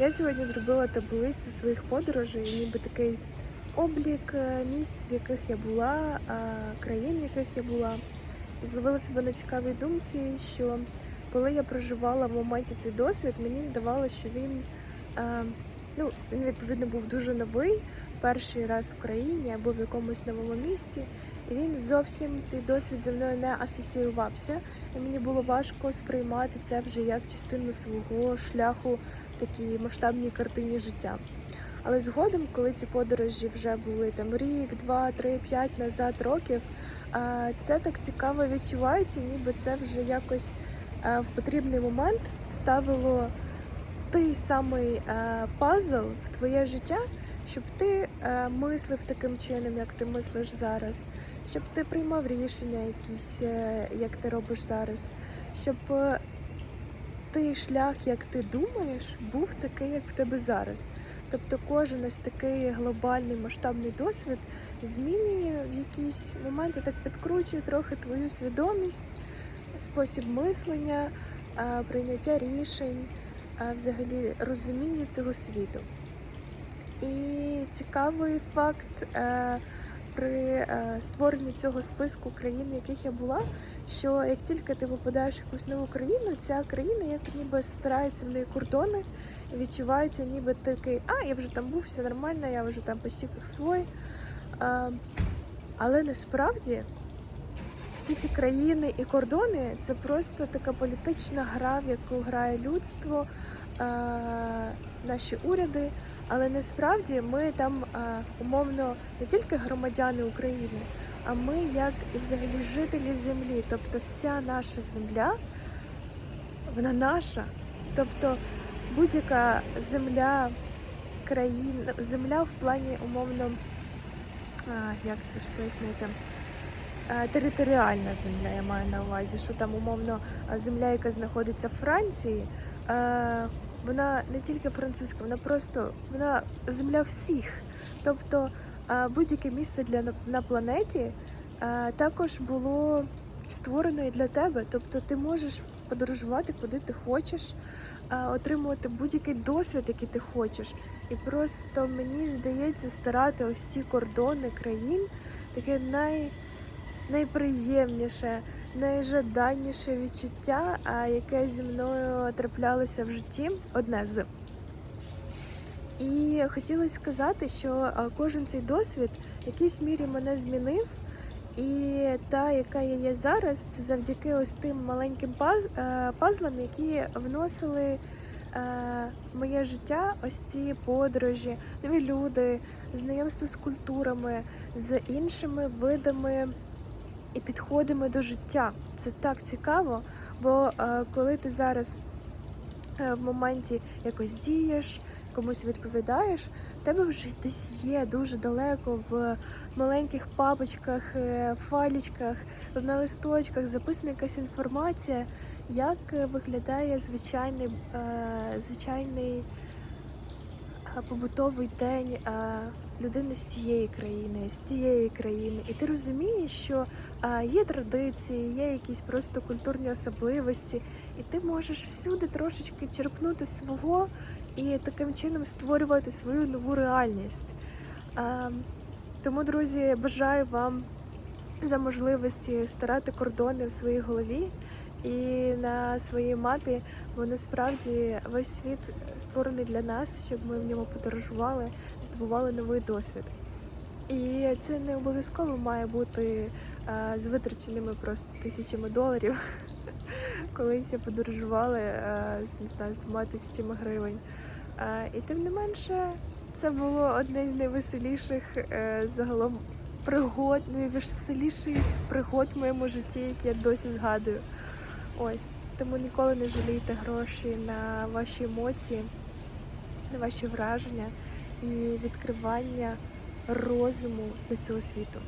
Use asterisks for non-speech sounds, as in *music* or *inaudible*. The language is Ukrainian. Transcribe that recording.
Я сьогодні зробила таблицю своїх подорожей, ніби такий облік е, місць, в яких я була, країн, в яких я була. І зловила себе на цікавій думці, що коли я проживала в моменті цей досвід, мені здавалося, що він, е, ну, він відповідно був дуже новий, перший раз в країні або в якомусь новому місті. Він зовсім цей досвід зі мною не асоціювався. І мені було важко сприймати це вже як частину свого шляху в такій масштабній картині життя. Але згодом, коли ці подорожі вже були там рік, два, три, п'ять назад років, це так цікаво відчувається, ніби це вже якось в потрібний момент вставило той самий пазл в твоє життя, щоб ти а, мислив таким чином, як ти мислиш зараз, щоб ти приймав рішення якісь, е, як ти робиш зараз, щоб е, той шлях, як ти думаєш, був такий, як в тебе зараз. Тобто кожен ось такий глобальний масштабний досвід змінює в якісь моменти, так підкручує трохи твою свідомість, спосіб мислення, прийняття рішень, взагалі розуміння цього світу. І цікавий факт е, при е, створенні цього списку країн, в яких я була, що як тільки ти попадаєш в якусь нову країну, ця країна як ніби стирається в неї кордони, відчувається, ніби такий, а я вже там був, все нормально, я вже там почти як свой. А, але насправді всі ці країни і кордони це просто така політична гра, в яку грає людство, наші уряди. Але насправді ми там умовно не тільки громадяни України, а ми як і взагалі жителі землі. Тобто вся наша земля, вона наша. Тобто будь-яка земля країн, земля в плані умовно, як це ж пояснити? Е, Територіальна земля, я маю на увазі, що там умовно земля, яка знаходиться в Франції, е, вона не тільки французька, вона просто вона земля всіх. Тобто будь-яке місце для на- планеті також було створено і для тебе. Тобто ти можеш подорожувати куди ти хочеш, отримувати будь-який досвід, який ти хочеш. І просто мені здається старати ось ці кордони країн таке най найприємніше, найжаданніше відчуття, яке зі мною траплялося в житті, одне з. І хотілося сказати, що кожен цей досвід в якійсь мірі мене змінив. І та, яка я є зараз, це завдяки ось тим маленьким пазлам, які вносили моє життя ось ці подорожі, нові люди, знайомство з культурами, з іншими видами і підходами до життя. Це так цікаво, бо е, коли ти зараз е, в моменті якось дієш, комусь відповідаєш, тебе вже десь є дуже далеко в маленьких папочках, е, файлічках, на листочках записана якась інформація, як виглядає звичайний, звичайний побутовий день людини з тієї країни, з тієї країни. І ти розумієш, що є традиції, є якісь просто культурні особливості, і ти можеш всюди трошечки черпнути свого і таким чином створювати свою нову реальність. Тому, друзі, бажаю вам за можливості старати кордони в своїй голові і на своїй мапі, бо насправді весь світ створений для нас, щоб ми в ньому подорожували, здобували новий досвід. І це не обов'язково має бути а, з витраченими просто тисячами доларів. *laughs* Колись я подорожувала а, з з двома тисячами гривень. А, і тим не менше, це було одне з найвеселіших е, загалом пригод, найвеселіших пригод в моєму житті, які я досі згадую. Ось тому ніколи не жалійте гроші на ваші емоції, на ваші враження і відкривання розуму до цього світу.